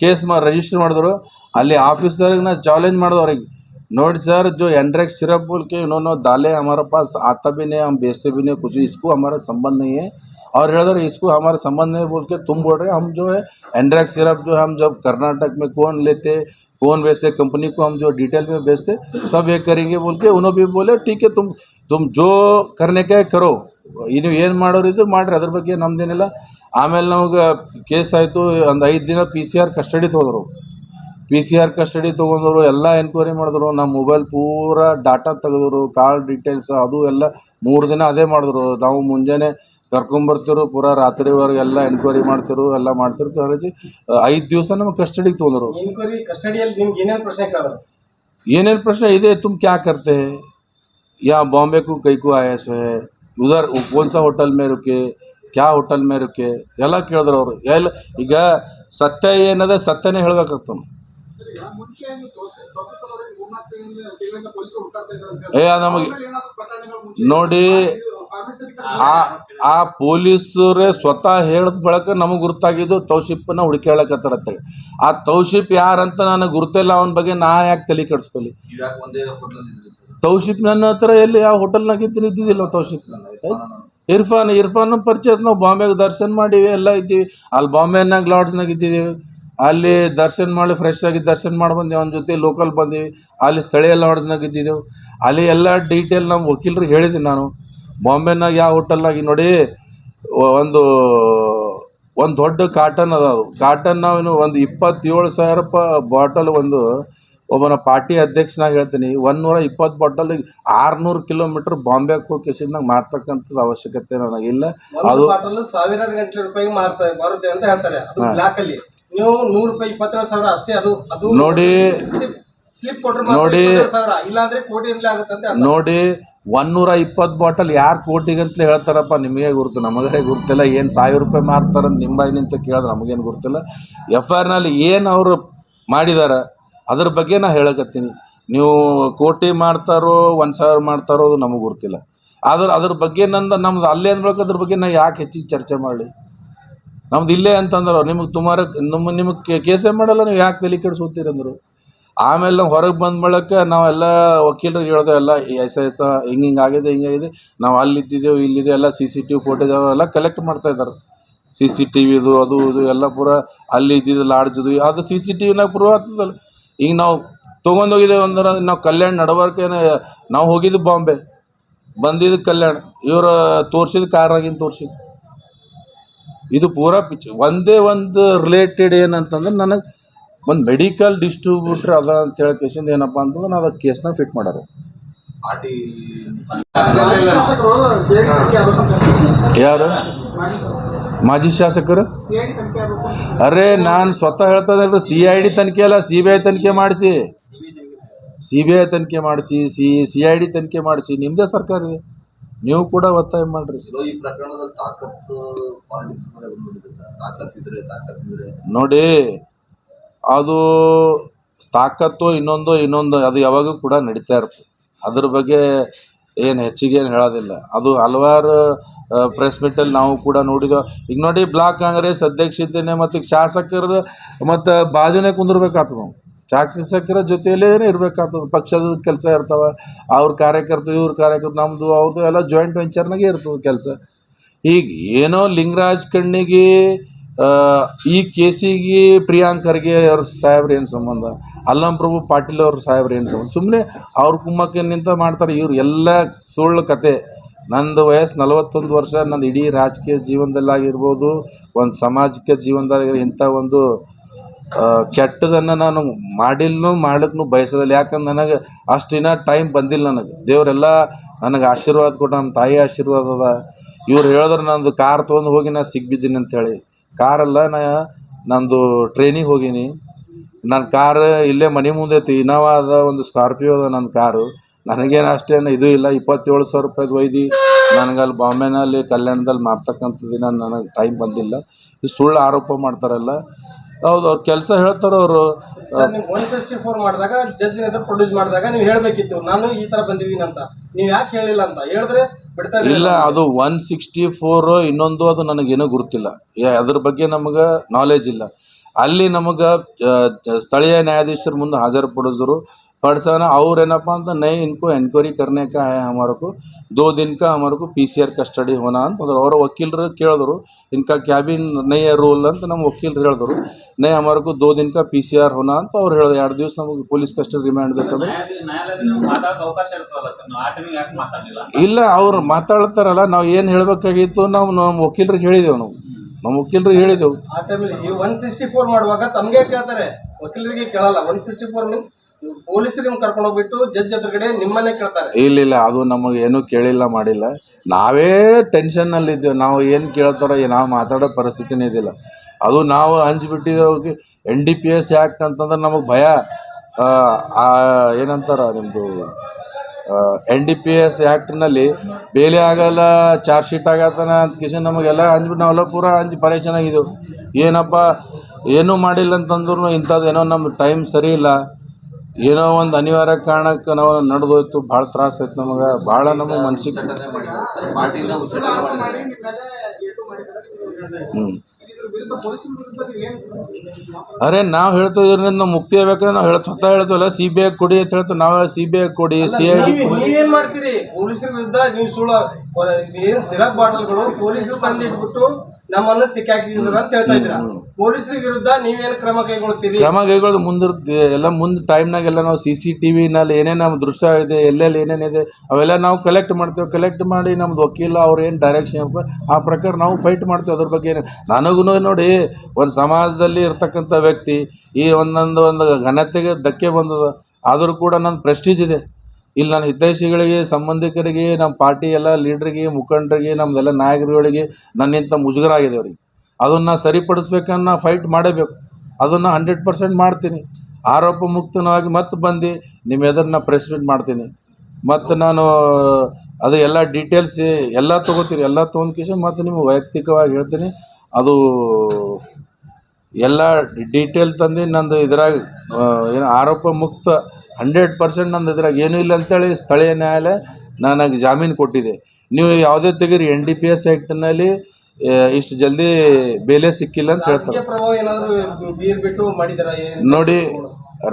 S1: ಕೇಸ್ ಮಾ ರಿಜಿಸ್ಟರ್ ಮಾಡಿದ್ರು ಅಲ್ಲಿ ಆಫೀಸರ್ಗೆ ನಾ ಚಾಲೆಂಜ್ ಮಾಡಿದೆ ಅವ್ರಿಗೆ ನೋಡಿ सर जो एंड्रेक्स सिरप बोल के इन्होंने डाले हमारे पास आता भी नहीं हम बेचते भी नहीं कुछ इसको हमारा संबंध नहीं है और इधर इसको हमारा संबंध नहीं बोल के तुम बोल रहे हो हम जो है एंड्रेक्स सिरप जो है हम जब कर्नाटक में कौन लेते कौन बेचते कंपनी को हम जो डिटेल में बेचते सब ये करेंगे बोल के उन्होंने भी बोले ठीक है तुम तुम जो करने का है करो ನೀವು ಏನು ಮಾಡೋರು ಇದು ಮಾಡಿರಿ ಅದ್ರ ಬಗ್ಗೆ ನಮ್ದೇನಿಲ್ಲ ಆಮೇಲೆ ನಮಗೆ ಕೇಸ್ ಆಯಿತು ಒಂದು ಐದು ದಿನ ಪಿ ಸಿ ಆರ್ ಕಸ್ಟಡಿ ತೊಗೊಂಡ್ರು ಪಿ ಸಿ ಆರ್ ಕಸ್ಟಡಿ ತೊಗೊಂಡವರು ಎಲ್ಲ ಎನ್ಕ್ವೈರಿ ಮಾಡಿದ್ರು ನಮ್ಮ ಮೊಬೈಲ್ ಪೂರ ಡಾಟಾ ತೆಗೆದ್ರು ಕಾಲ್ ಡೀಟೇಲ್ಸ್ ಅದು ಎಲ್ಲ ಮೂರು ದಿನ ಅದೇ ಮಾಡಿದ್ರು ನಾವು ಮುಂಜಾನೆ ಕರ್ಕೊಂಬರ್ತಿರು ಪೂರಾ ರಾತ್ರಿವರೆಗೆ ಎಲ್ಲ ಎನ್ಕ್ವೈರಿ ಮಾಡ್ತಿರು ಎಲ್ಲ ಮಾಡ್ತಿರು ಕರೆಸಿ ಐದು ದಿವಸ ನಮಗೆ ಕಸ್ಟಡಿಗೆ ತೊಗೊಂಡ್ರು.
S2: ಎನ್ಕ್ವೈರಿ ಕಸ್ಟಡಿಯಲ್ಲಿ ನಿಮ್ಗೆ ಏನೇನು ಪ್ರಶ್ನೆ
S1: ಏನೇನು ಪ್ರಶ್ನೆ? ಇದೆ ತುಮ್ ಕ್ಯಾ ಕರ್ತೆ? ಯಾ ಬಾಂಬೆಗೂ ಕೈಗೂ ಆಯಾಸ ಉದರ್ ಕೋನ್ಸ ಹೋಟೆಲ್ ಮೇರುಕೆ ಕ್ಯಾ ಹೋಟೆಲ್ ಮೇರುಕೆ ಎಲ್ಲ ಕೇಳಿದ್ರು ಅವರು. ಎಲ್ಲ ಈಗ ಸತ್ಯ ಏನದ ಸತ್ಯನೇ ಹೇಳ್ಬೇಕಾಗ್ತದೆ. ಏ ನಮಗೆ ನೋಡಿ, ಆ ಆ ಪೊಲೀಸರೇ ಸ್ವತಃ ಹೇಳಿದ ಬಳಕ ನಮಗೆ ಗುರ್ತಾಗಿದ್ದು ತೌಶಿಪ್ಪನ್ನ ಹುಡುಕ್ಯಾಳಕತ್ತಾರ ಅಂತೇಳಿ ಆ ತೌಶಿಪ್ ಯಾರಂತ ನನಗೆ ಗುರ್ತಿಲ್ಲ, ಅವನ ಬಗ್ಗೆ ನಾ ಯಾಕೆ ತಲೆ
S3: ಸರ್
S1: ತೌಶಿಪ್ ನನ್ನ ಹತ್ರ ಎಲ್ಲಿ ಯಾವ ಹೋಟೆಲ್ನಾಗ ಇದ್ದು ಇದ್ದಿದ್ದಿಲ್ಲ ತೌಶಿಪ್. ಇರ್ಫಾನ್ ಇರ್ಫಾನ್ ಪರ್ಚೇಸ್, ನಾವು ಬಾಂಬೆಗೆ ದರ್ಶನ ಮಾಡೀವಿ, ಎಲ್ಲ ಇದ್ದೀವಿ. ಅಲ್ಲಿ ಬಾಂಬೆನಾಗ, ಲಾಡ್ಜ್ನಾಗ ಇದ್ದಿದ್ದೀವಿ ಅಲ್ಲಿ ದರ್ಶನ ಮಾಡಿ ಫ್ರೆಶ್ ಆಗಿ ದರ್ಶನ ಮಾಡಿ ಬಂದೆವು. ಅವನ ಜೊತೆ ಲೋಕಲ್ ಬಂದೀವಿ. ಅಲ್ಲಿ ಸ್ಥಳೀಯ ಲಾಡ್ಜ್ನಾಗ ಇದ್ದಿದ್ದೆವು. ಅಲ್ಲಿ ಎಲ್ಲ ಡೀಟೇಲ್ ನಮ್ಮ ವಕೀಲರಿಗೆ ಹೇಳಿದ್ದೀನಿ ನಾನು. ಬಾಂಬೆನಾಗ ಯಾವ ಹೋಟೆಲ್ನಾಗ ನೋಡಿ ಒಂದು ಒಂದು ದೊಡ್ಡ ಕಾಟನ್ ಅದ ಅದು. ಕಾಟನ್ ನಾವೇನು ಒಂದು ಇಪ್ಪತ್ತೇಳು ಸಾವಿರ ರೂಪಾಯಿ ಬಾಟಲ್ ಒಂದು ಒಬ್ಬನ ಪಾರ್ಟಿ ಅಧ್ಯಕ್ಷನಾಗ ಹೇಳ್ತೀನಿ. ನೂರ ಇಪ್ಪತ್ತು ಬಾಟಲಿಗೆ ಆರುನೂರು ಕಿಲೋಮೀಟ್ರ್ ಬಾಂಬೆಗೆ ಹೋಗಿ ಮಾರ್ತಕ್ಕಂಥದ್ದು ಅವಶ್ಯಕತೆ ನನಗಿಲ್ಲ ಅದು
S2: ಸಾವಿರಾರು ಗಂಟೆ ರೂಪಾಯಿ ಮಾರ್ತಾ ಬರುತ್ತೆ ಅಂತ ಹೇಳ್ತಾರೆ. ನೀವು ನೂರು ರೂಪಾಯಿ ಇಪ್ಪತ್ತೇಳು ಸಾವಿರ ಅಷ್ಟೇ ಅದು ಅದು
S1: ನೋಡಿ
S2: ಸ್ಲಿಪ್ ಕೊಟ್ರೆ
S1: ನೋಡಿ.
S2: ನೋಡಿ ಸಾವಿರ. ಇಲ್ಲಾಂದ್ರೆ ಕೋಟಿ
S1: ನೋಡಿ ಒನ್ನೂರ ಇಪ್ಪತ್ತು ಬಾಟಲ್ ಯಾರು ಕೋಟಿಗಂತಲೇ ಹೇಳ್ತಾರಪ್ಪ ನಿಮಗೆ ಗುರುತು ನಮಗೇ ಗುರುತಿಲ್ಲ ಏನು ಸಾವಿರ ರೂಪಾಯಿ ಮಾರ್ತಾರಂತ ನಿಂಬಾಯಿ ನಿಂತ ಕೇಳಿದ್ರೆ ನಮಗೇನು ಗುರುತಿಲ್ಲ. ಎಫ್ ಐ ಆರ್ನಲ್ಲಿ ಏನು ಅವರು ಮಾಡಿದಾರೆ ಅದ್ರ ಬಗ್ಗೆ ನಾ ಹೇಳಕತ್ತೀನಿ. ನೀವು ಕೋಟಿ ಮಾಡ್ತಾರೋ ಒಂದು ಸಾವಿರ ಮಾಡ್ತಾರೋ ಅದು ನಮಗೆ ಗುರುತಿಲ್ಲ. ಆದ್ರೆ ಅದ್ರ ಬಗ್ಗೆ ನಂದು ನಮ್ದು ಅಲ್ಲೇ ಅಂದ್ಬೇಕು ಅದ್ರ ಬಗ್ಗೆ ನಾ ಯಾಕೆ ಹೆಚ್ಚಿಗೆ ಚರ್ಚೆ ಮಾಡಲಿ? ನಮ್ದು ಇಲ್ಲೇ ಅಂತಂದ್ರೆ ನಿಮಗೆ ತುಮಾರ ನಮ್ಮ ನಿಮಗೆ ಕೇಸೇ ಮಾಡಲ್ಲ ನೀವು, ಯಾಕೆ ತಲೆ ಕೆಡಿಸ್ಕೊತೀರಂದ್ರು ಆಮೇಲೆ ನಾವು ಹೊರಗೆ ಬಂದ ಮಾಡೋಕ್ಕೆ ನಾವೆಲ್ಲ ವಕೀಲರಿಗೆ ಹೇಳ್ದೆ, ಎಲ್ಲ ಎಸ್ ಎಸ್ ಹಿಂಗೆ ಹಿಂಗೆ ಆಗಿದೆ ಹಿಂಗಾಗಿದೆ ನಾವು ಅಲ್ಲಿದ್ದಿದ್ದೇವೆ, ಇಲ್ಲಿದೆ, ಎಲ್ಲ C C T V footage ಅವೆಲ್ಲ ಕಲೆಕ್ಟ್ ಮಾಡ್ತಾ ಇದ್ದಾರೆ ಸಿ ಸಿ ಟಿ ವಿದು, ಅದು, ಇದು, ಎಲ್ಲ ಪೂರ ಅಲ್ಲಿ ಇದ್ದಿದ್ದು, ಲಾಡ್ಜದು, ಅದು ಸಿ ಸಿ ಟಿ ವಿನಾಗ ಪ್ರೂವ್ ಆಗ್ತದಲ್ಲ ಈಗ ನಾವು ತೊಗೊಂಡೋಗಿದ್ದೇವೆ ಅಂದ್ರೆ, ನಾವು ಕಲ್ಯಾಣ ನಡವರ್ಕೇನೆ, ನಾವು ಹೋಗಿದ್ದು ಬಾಂಬೆ. ಬಂದಿದ್ದು ಕಲ್ಯಾಣ, ಇವರು ತೋರ್ಸಿದ ಕಾರಾಗಿನ ತೋರ್ಸಿದ್ದು. ಇದು ಪೂರಾ ಪಿಚ್ ಒಂದೇ ಒಂದು ರಿಲೇಟೆಡ್ ಏನಂತಂದ್ರೆ ನನಗೆ ಒಂದು ಮೆಡಿಕಲ್ ಡಿಸ್ಟ್ರಿಬ್ಯೂಟ್ರ್ ಅದ ಅಂತ ಹೇಳಿ ಕೇಸಿಂದ ಏನಪ್ಪ ಅಂತಂದ್ರೆ ನಾನು ಅದಕ್ಕೆ ಕೇಸ್ನ ಫಿಟ್ ಮಾಡೋರು. ಯಾರು? ಮಾಜಿ ಶಾಸಕರು? ಅರೆ ನಾನು ಸ್ವತಃ ಹೇಳ್ತಾ ಸಿ ಐ ಡಿ ತನಿಖೆ ಅಲ್ಲ ಸಿ ಬಿ ಐ ತನಿಖೆ ಮಾಡಿಸಿ. ಸಿ ಬಿ ಐ ತನಿಖೆ ಮಾಡಿಸಿ ಸಿ ಸಿ ಐ ಡಿ ತನಿಖೆ ಮಾಡಿಸಿ. ನಿಮ್ಮದೇ ಸರ್ಕಾರ ಇದೆ. ನೀವು ಕೂಡ ಒತ್ತಾಯ ಮಾಡ್ರಿ.
S3: ಈ ಪ್ರಕರಣದಲ್ಲಿ ತಾಕತ್ತು
S1: ನೋಡಿ ಅದು ತಾಕತ್ತು ಇನ್ನೊಂದು ಇನ್ನೊಂದು ಅದು ಯಾವಾಗೂ ಕೂಡ ನಡೀತಾ ಇರ್ತದೆ ಅದ್ರ ಬಗ್ಗೆ ಏನು ಹೆಚ್ಚಿಗೆ ಏನು ಹೇಳೋದಿಲ್ಲ. ಅದು ಹಲವಾರು ಪ್ರೆಸ್ ಮೀಟಲ್ಲಿ ನಾವು ಕೂಡ ನೋಡಿದ ಈಗ ನೋಡಿ ಬ್ಲಾಕ್ ಕಾಂಗ್ರೆಸ್ ಅಧ್ಯಕ್ಷತೆ ಮತ್ತು ಈಗ ಶಾಸಕರು ಮತ್ತು ಬಾಜುನೇ ಕುಂದಿರ್ಬೇಕಾಗ್ತದೆ. ನಾವು ಶಾಸಕರ ಜೊತೆಯಲ್ಲೇ ಇರಬೇಕಾಗ್ತದೆ? ಪಕ್ಷದ ಕೆಲಸ ಇರ್ತಾವೆ, ಅವ್ರ ಕಾರ್ಯಕರ್ತರು, ಇವ್ರ ಕಾರ್ಯಕರ್ತರು ನಮ್ಮದು ಅವ್ರದ್ದು ಎಲ್ಲ ಜಾಯಿಂಟ್ ವೆಂಚರ್ನಾಗೆ ಇರ್ತದೆ ಕೆಲಸ. ಈಗ ಏನೋ ಲಿಂಗರಾಜ್ ಕಣ್ಣಿಗೆ ಈ ಕೇಸಿಗೆ ಪ್ರಿಯಾಂಕ್ ಖರ್ಗೆ ಅವ್ರ ಸಾಹೇಬ್ರು ಏನು ಸಂಬಂಧ? ಅಲ್ಲಂ ಪ್ರಭು ಪಾಟೀಲ್ ಅವ್ರ ಸಾಹೇಬ್ರು ಏನು ಸಂಬಂಧ? ಸುಮ್ಮನೆ ಅವ್ರ ಕುಮ್ಮಕ್ಕೆ ನಿಂತ ಮಾಡ್ತಾರೆ ಇವ್ರು ಎಲ್ಲ ಸುಳ್ಳು ಕತೆ. ನಂದು ವಯಸ್ಸು ನಲವತ್ತೊಂದು ವರ್ಷ, ನಂದು ಇಡೀ ರಾಜಕೀಯ ಜೀವನದಲ್ಲಾಗಿರ್ಬೋದು, ಒಂದು ಸಾಮಾಜಿಕ ಜೀವನದಲ್ಲಿ ಇಂಥ ಒಂದು ಕೆಟ್ಟದನ್ನು ನಾನು ಮಾಡಿಲ್ನು ಮಾಡಕ್ಕೂ ಬಯಸೋದಿಲ್ಲ. ಯಾಕಂದ್ರೆ ನನಗೆ ಅಷ್ಟಿನ ಟೈಮ್ ಬಂದಿಲ್ಲ ನನಗೆ. ದೇವರೆಲ್ಲ ನನಗೆ ಆಶೀರ್ವಾದ ಕೊಟ್ಟ ನಮ್ಮ ತಾಯಿ ಆಶೀರ್ವಾದ ಅದ. ಇವ್ರು ಹೇಳಿದ್ರೆ, ನಂದು ಕಾರ್ ತೊಗೊಂಡು ಹೋಗಿ ನಾನು ಸಿಗ್ಬಿದ್ದೀನಿ ಅಂತೇಳಿ. ಕಾರಲ್ಲ ನಾ ನಂದು ಟ್ರೈನಿಗೆ ಹೋಗೀನಿ. ನನ್ನ ಕಾರ್ ಇಲ್ಲೇ ಮನೆ ಮುಂದೆ ಐತಿ. ಇನೋವಾ ಅದ ಒಂದು ಸ್ಕಾರ್ಪಿಯೋ ಅದ ನನ್ನ ಕಾರು ನನಗೇನು ಅಷ್ಟೇನು ಇದು ಇಲ್ಲ. ಇಪ್ಪತ್ತೇಳು ಸಾವಿರ ರೂಪಾಯ್ದು ಒಯ್ದು. ನನಗಲ್ಲಿ ಬಾಂಬೆನಲ್ಲಿ, ಕಲ್ಯಾಣದಲ್ಲಿ ಮಾರ್ತಕ್ಕಂಥದ್ದು ದಿನ ನನಗೆ ಟೈಮ್ ಬಂದಿಲ್ಲ. ಸುಳ್ಳು ಆರೋಪ ಮಾಡ್ತಾರಲ್ಲ. ಹೌದು ಅವ್ರ ಕೆಲಸ ಹೇಳ್ತಾರೆ ಅವರು.
S2: ಒನ್ ಫೋರ್ ಮಾಡಿದಾಗ ಜಡ್ಜ್ ಎದುರು ಪ್ರೊಡ್ಯೂಸ್ ಮಾಡಿದಾಗ ನೀವು ಹೇಳ್ಬೇಕಿತ್ತು ನಾನು ಈ ತರ ಬಂದಿದ್ದೀನಿ ಅಂತ. ನೀವು ಯಾಕೆ ಹೇಳಿಲ್ಲ ಅಂತ? ಹೇಳಿದ್ರೆ ಬಿಡ್ತಾ
S1: ಇಲ್ಲ ಅದು ಒನ್ ಸಿಕ್ಸ್ಟಿ ಫೋರು ಇನ್ನೊಂದು ಅದು ನನಗೇನೂ ಗುರುತಿಲ್ಲ. ಅದ್ರ ಬಗ್ಗೆ ನಮಗ ನಾಲೆಜ್ ಇಲ್ಲ. ಅಲ್ಲಿ ನಮಗ ಸ್ಥಳೀಯ ನ್ಯಾಯಾಧೀಶರ ಮುಂದೆ ಹಾಜರುಪಡಿಸಿದ್ರು. पड़साना और ಏನಪ್ಪ ಅಂತ ನೈ ಇನ್ಕೋ ಎನ್ಕ್ವೈರಿ करने का है हमारे को दो दिन का हमारे को ಪಿ ಸಿ ಆರ್ ಕಸ್ಟಡಿ ಹೋನ ಅಂತಂದ್ರೆ ಅವರ ವಕೀಲರು ಕೇಳಿದ್ರು ಇನ್ಕಾ ಕ್ಯಾಬಿನ್ ನೈ ರೂಲ್ ಅಂತ ನಮ್ಮ ವಕೀಲರು ಹೇಳಿದ್ರು ನೈ हमारे को दो दिन का ಪಿ ಸಿ ಆರ್ ಹೋನ ಅಂತ ಅವ್ರು ಹೇಳಿದ್ರು ಎರಡು ದಿವಸ ನಮಗೆ ಪೊಲೀಸ್ ಕಸ್ಟಡಿ ರಿಮ್ಯಾಂಡ್ ಬೇಕಂದ್ರೆ
S4: ನ್ಯಾಯಾಲಯದಲ್ಲಿ ನಿಮ್ಗೆ ಮಾತಾಡೋಕೆ ಅವಕಾಶ ಇರ್ತದಲ್ಲ ಸರ್ ನೀವು ಆ ಟೈಮಿಗೆ ಯಾಕೆ ಮಾತಾಡಲಿಲ್ಲ
S1: ಇಲ್ಲ ಅವ್ರು ಮಾತಾಡ್ತಾರಲ್ಲ ನಾವು ಏನು ಹೇಳಬೇಕಾಗಿತ್ತು ನಾವು ನಮ್ಮ ವಕೀಲರಿಗೆ ಹೇಳಿದೆವು ನಾವು ನಮ್ಮ ವಕೀಲರಿಗೆ ಹೇಳಿದೆವು
S2: ಆ ಟೈಮಲ್ಲಿ ಈ ಒನ್ ಸಿಕ್ಸ್ಟಿ ಫೋರ್ ಮಾಡುವಾಗ ತಮಗೆ ಕೇಳ್ತಾರೆ ವಕೀಲರಿಗೆ ಕೇಳಲ್ಲ ಒನ್ ಸಿಕ್ಸ್ಟಿ ಫೋರ್ ಮೀನ್ಸ್ ಕರ್ಕೊಂಡು ಹೋಗ್ಬಿಟ್ಟು ಜಡ್ಜ್ ಎದುರುಗಡೆ ನಿಮ್ಮನ್ನೇ ಕೇಳ್ತಾರೆ.
S1: ಇಲ್ಲ ಇಲ್ಲ, ಅದು ನಮಗೆ ಏನೂ ಕೇಳಿಲ್ಲ, ಮಾಡಿಲ್ಲ. ನಾವೇ ಟೆನ್ಷನ್ನಲ್ಲಿದ್ದೇವೆ ನಾವು ಏನು ಕೇಳ್ತಾರೋ ನಾವು ಮಾತಾಡೋ ಪರಿಸ್ಥಿತಿನೇ ಇದಿಲ್ಲ. ಅದು ನಾವು ಹಂಚ್ಬಿಟ್ಟಿದ್ದೇವೆ N D P S act ಅಂತಂದ್ರೆ ನಮಗೆ ಭಯ. ಏನಂತಾರ ನಿಮ್ಮದು ಎನ್ ಡಿ ಪಿ ಎಸ್ ಆ್ಯಕ್ಟ್ನಲ್ಲಿ ಬೇಲೆ ಆಗಲ್ಲ ಚಾರ್ಜ್ ಶೀಟ್ ಆಗತ್ತಾನ ಅಂತ ಕಿಶನ್ ನಮಗೆಲ್ಲ ಹಂಚ್ಬಿಟ್ಟು ನಾವೆಲ್ಲ ಪೂರ ಪರೇಷನ್ ಆಗಿದ್ದೆವು. ಏನಪ್ಪ, ಏನೂ ಮಾಡಿಲ್ಲ ಅಂತಂದ್ರೂ ಇಂಥದ್ದು ಏನೋ ನಮ್ಮ ಟೈಮ್ ಸರಿ ಇಲ್ಲ. ಏನೋ ಒಂದು ಅನಿವಾರ್ಯ ಕಾರಣಕ್ಕೆ ನಾವು ನಡೆದೋಯ್ತು. ಭಾಳ ತ್ರಾಸ ಆಯ್ತು ನಮಗೆ. ಭಾಳ ನಮಗೆ ಮನ್ಸಿಗೆ ಹ್ಞೂ
S5: ಏನು
S1: ಅರೆ ನಾವು ಹೇಳ್ತಾ ಇದರಿಂದ ನಾವು ಮುಕ್ತಿ ಆಗ್ಬೇಕಂದ್ರೆ ನಾವು ಹೇಳ್ತಾ ಸ್ವತಃ ಹೇಳ್ತೀವಲ್ಲ ಸಿ ಬಿ ಐ ಕೊಡಿ ಅಂತ ಹೇಳ್ತೀವಿ. ನಾವು ಸಿ ಬಿ ಐ ಕೊಡಿ ಸಿ ಐ ಡಿ
S2: ನೀವ್- ಮಾಡ್ತೀರಿ? ಪೊಲೀಸರ ವಿರುದ್ಧ ನೀವು ಸುಳ್ಳು ಏನು ಏನ್ ಸಿರಪ್ ಬಾಟಲ್ಗಳು ಪೊಲೀಸರು ತಂದು ಇಟ್ಬಿಟ್ಟು ನಮ್ಮನ್ನ ಸಿಕ್ಕಾಕಿದ್ರ ಅಂತ ಹೇಳ್ತಾ ಇದ್ರ ಪೊಲೀಸರ ವಿರುದ್ಧ ನೀವೇನು ಕ್ರಮ ಕೈಗೊಳ್ತೀರಿ?
S1: ಕ್ರಮ ಕೈಗೊಳ್ಳೋದು ಮುಂದಿರುತ್ತೆ ಎಲ್ಲ ಮುಂದೆ ಟೈಮ್ನಾಗೆಲ್ಲ ನಾವು ಸಿ ಸಿ ಟಿ ವಿನಲ್ಲಿ ಏನೇನು ನಮ್ಮ ದೃಶ್ಯ ಇದೆ ಎಲ್ಲೆಲ್ಲಿ ಏನೇನಿದೆ ಅವೆಲ್ಲ ನಾವು ಕಲೆಕ್ಟ್ ಮಾಡ್ತೇವೆ. ಕಲೆಕ್ಟ್ ಮಾಡಿ ನಮ್ದು ವಕೀಲ ಅವ್ರು ಏನು ಡೈರೆಕ್ಷನ್ ಆ ಪ್ರಕಾರ ನಾವು ಫೈಟ್ ಮಾಡ್ತೇವೆ. ಅದ್ರ ಬಗ್ಗೆ ಏನು ನನಗೂ ನೋಡಿ ಒಂದು ಸಮಾಜದಲ್ಲಿ ಇರ್ತಕ್ಕಂಥ ವ್ಯಕ್ತಿ ಈ ಒಂದೊಂದು ಒಂದು ಘನತೆಗೆ ಧಕ್ಕೆ ಬಂದದ. ಆದರೂ ಕೂಡ ನನ್ನ ಪ್ರೆಸ್ಟೀಜ್ ಇದೆ. ಇಲ್ಲಿ ನನ್ನ ಹಿತೈಷಿಗಳಿಗೆ, ಸಂಬಂಧಿಕರಿಗೆ ನಮ್ಮ ಪಾರ್ಟಿ ಎಲ್ಲ ಲೀಡ್ರಿಗೆ ಮುಖಂಡರಿಗೆ ನಮ್ಮದೆಲ್ಲ ನಾಯಕರುಗಳಿಗೆ ನನ್ನಿಂತ ಮುಜುಗರ ಆಗಿದೆ ಅವ್ರಿಗೆ. ಅದನ್ನು ಸರಿಪಡಿಸ್ಬೇಕನ್ನ ಫೈಟ್ ಮಾಡಬೇಕು. ಅದನ್ನು ಹಂಡ್ರೆಡ್ ಪರ್ಸೆಂಟ್ ಮಾಡ್ತೀನಿ. ಆರೋಪ ಮುಕ್ತನವಾಗಿ ಮತ್ತೆ ಬಂದು ನಿಮ್ಮ ಎದುರನ್ನ ಪ್ರೆಸ್ ಮೀಟ್ ಮಾಡ್ತೀನಿ. ಮತ್ತು ನಾನು, ಅದು ಎಲ್ಲ ಡೀಟೇಲ್ಸ್ ಎಲ್ಲ ತೊಗೋತೀನಿ. ಎಲ್ಲ ತೊಗೊಂಡ್ಕೇಶನ್ ಮತ್ತು ನಿಮ್ಗೆ ವೈಯಕ್ತಿಕವಾಗಿ ಹೇಳ್ತೀನಿ. ಅದು ಎಲ್ಲ ಡೀಟೇಲ್ ತಂದು ನಂದು ಇದ್ರಾಗ ಏನು ಆರೋಪ ಮುಕ್ತ ಹಂಡ್ರೆಡ್ ಪರ್ಸೆಂಟ್ ನಂದು ಇದ್ರಾಗ ಏನೂ ಇಲ್ಲ ಅಂತೇಳಿ ಸ್ಥಳೀಯ ನ್ಯಾಯಾಲಯ ನನಗೆ ಜಾಮೀನು ಕೊಟ್ಟಿದೆ. ನೀವು ಯಾವುದೇ ತೆಗೀರಿ ಎನ್ ಡಿ ಪಿ ಎಸ್ ಆ್ಯಕ್ಟ್ನಲ್ಲಿ ಇಷ್ಟು ಜಲ್ದಿ ಬೇಲೆ ಸಿಕ್ಕಿಲ್ಲ ಅಂತ ಹೇಳ್ತಾರೆ. ನೋಡಿ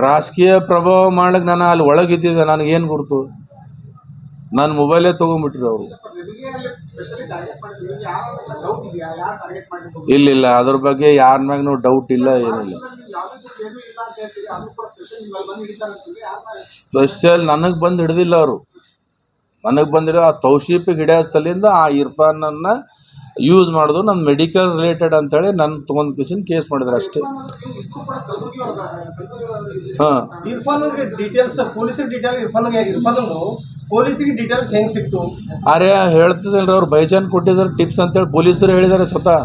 S1: ರಾಜಕೀಯ ಪ್ರಭಾವ ಮಾಡಕ್ಕೆ ನಾನು ಅಲ್ಲಿ ಒಳಗಿದ್ದಿದ್ದೆ ನನಗೇನು ಗುರುತು? ನನ್ನ ಮೊಬೈಲೇ ತಗೊಂಡ್ಬಿಟ್ರಿ ಅವರು. ಇಲ್ಲ ಇಲ್ಲ, ಅದ್ರ ಬಗ್ಗೆ ಯಾರ ಮ್ಯಾಗೂ ಡೌಟ್ ಇಲ್ಲ, ಏನಿಲ್ಲ.
S5: ಸ್ಪೆಷಲ್
S1: ನನಗೆ ಬಂದು ಹಿಡ್ದಿಲ್ಲ ಅವರು. ನನಗೆ ಬಂದಿರೋ ಆ ತೌಶೀಪಿಗೆ ಹಿಡಿಯೋ ಸ್ಥಳಿಂದ ಆ ಇರ್ಫಾನನ್ನು ಯೂಸ್ ಮಾಡೋದು ನನ್ನ ಮೆಡಿಕಲ್ ರಿಲೇಟೆಡ್ ಅಂತೇಳಿ ನನ್ನ ತೊಗೊಂಡು ಕ್ವಶನ್ ಕೇಸ್ ಮಾಡಿದ್ರು ಅಷ್ಟೇ. ಹಾಂ.
S2: ಪೊಲೀಸರಿಗೆ ಡೀಟೇಲ್ಸ್ ಹೆಂಗ್ ಸಿಕ್ತು?
S1: ಅರೆ ಹೇಳ್ತಿದ್ರಿ ಅವ್ರು ಬೈಜಾನ್ ಕೊಟ್ಟಿದ್ದಾರೆ ಟಿಪ್ಸ್ ಅಂತೇಳಿ ಪೊಲೀಸರು ಹೇಳಿದ್ದಾರೆ ಸ್ವತಃ.